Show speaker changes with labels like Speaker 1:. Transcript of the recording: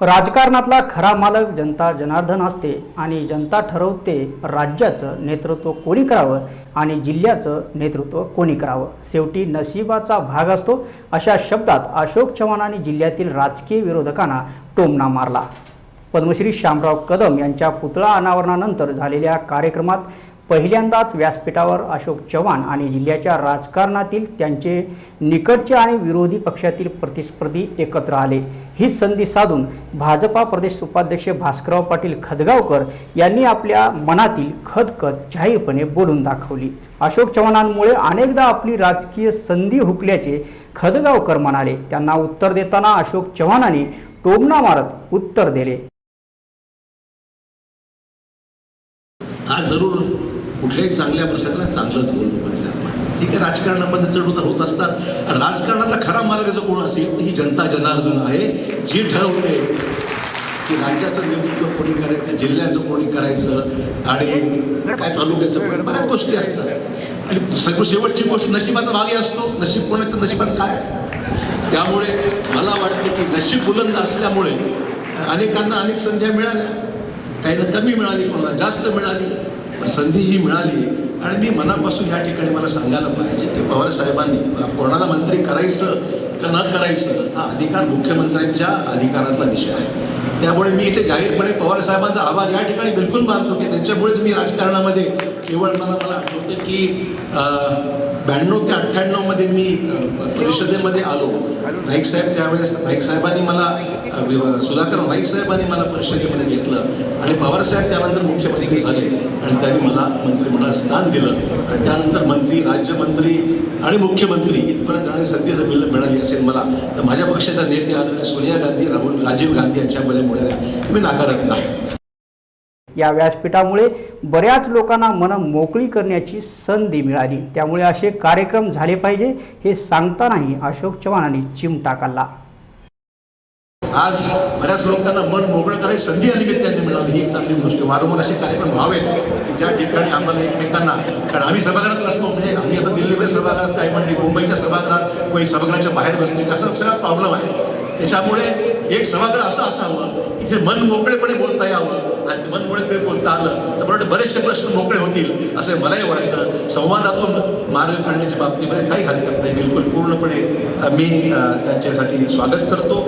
Speaker 1: राजकारणातला खरा मालक जनता जनार्दन असते आणि जनता ठरवते राज्याचं नेतृत्व कोणी करावं आणि जिल्ह्याचं नेतृत्व कोणी करावं. शेवटी नशिबाचा भाग असतो. अशा शब्दात अशोक चव्हाणांनी जिल्ह्यातील राजकीय विरोधकांना टोमणा मारला. पद्मश्री श्यामराव कदम यांच्या पुतळा अनावरणानंतर झालेल्या कार्यक्रमात पहिल्यांदाच व्यासपीठावर अशोक चव्हाण आणि जिल्ह्याच्या राजकारणातील त्यांचे निकटचे आणि विरोधी पक्षातील प्रतिस्पर्धी एकत्र आले. ही संधी साधून भाजपा प्रदेश उपाध्यक्ष भास्करराव पाटील खदगावकर यांनी आपल्या मनातील खदखद जाहीरपणे बोलून दाखवली. अशोक चव्हाणांमुळे अनेकदा आपली राजकीय संधी हुकल्याचे खदगावकर म्हणाले. त्यांना उत्तर देताना अशोक चव्हाणांनी टोमणा मारत उत्तर दिले.
Speaker 2: हा जरूर कुठल्याही चांगल्या प्रसंगाला चांगलंच बोललं पाहिजे आपण. ठीक आहे राजकारणामध्ये चढउतार होत असतात. राजकारणातला खरा मार्ग जो कोण असेल? ही जनता जनार्दन आहे जी ठरवते की राज्याचं नेतृत्व कोणी करायचं जिल्ह्याचं कोणी करायचं आणि काय तालुक्याचं कोणी. बऱ्याच गोष्टी असतात. आणि सगळं शेवटची गोष्ट नशिबाचा भागी असतो. नशीब कोणाचं? नशिबात काय? त्यामुळे मला वाटतं की नशीब बुलंद असल्यामुळे अनेकांना अनेक संध्या मिळाल्या. काहींना कमी मिळाली कोणाला जास्त मिळाली. संधी ही मिळाली आणि मी मनापासून या ठिकाणी मला सांगायला पाहिजे की पवार साहेबांनी कोणाला मंत्री करायचं का न करायचं हा अधिकार मुख्यमंत्र्यांच्या अधिकारातला विषय आहे. त्यामुळे मी इथे जाहीरपणे पवार साहेबांचा आभार या ठिकाणी बिलकुल मानतो की त्यांच्यामुळेच मी राजकारणामध्ये केवळ मला मला आठवतं की ब्याण्णव ते अठ्ठ्याण्णवमध्ये मी परिषदेमध्ये आलो. नाईक साहेब त्यावेळेस नाईक साहेबांनी मला सुधाकर नाईक साहेबांनी मला परिषदेमध्ये घेतलं. आणि पवार साहेब त्यानंतर मुख्यमंत्री झाले. आणि त्यांनी मला मंत्रिमंडळात स्थान दिलं. आणि त्यानंतर मंत्री राज्यमंत्री आणि मुख्यमंत्री इथपर्यंत जाण्याची संधी जर मिळाली असेल मला. तर माझ्या पक्षाच्या नेते आदरणीय सोनिया गांधी राहुल राजीव गांधी यांच्यामध्ये मिळाल्या मी नाकारत नाही.
Speaker 1: या व्यासपीठामुळे बऱ्याच लोकांना मन मोकळी करण्याची संधी मिळाली. त्यामुळे असे कार्यक्रम झाले पाहिजे हे सांगतानाही अशोक चव्हाणांनी चिमटा काढला
Speaker 2: आज बऱ्याच लोकांना मन मोकळं करायची संधी या त्यांनी मिळाली. ही एक चांगली गोष्ट. वारंवार असे कार्यक्रम व्हावेत की ज्या ठिकाणी आम्हाला एकमेकांना कारण आम्ही सभागृहात नसतो म्हणजे आम्ही आता दिल्लीमध्ये सभागृहात काय म्हणते मुंबईच्या सभागृहात कोणी सभागृहाच्या बाहेर बसते असा सगळा प्रॉब्लेम आहे. त्याच्यामुळे एक सभागृह असं असावं इथे मन मोकळेपणे बोलता यावं आणि मन मोकळेपणे बोलता आलं तर मला बरेचसे प्रश्न मोकळे होतील असं मलाही वाटतं. संवादातून मार्ग काढण्याच्या बाबतीमध्ये काही हरकत नाही. बिलकुल पूर्णपणे मी त्यांच्यासाठी स्वागत करतो.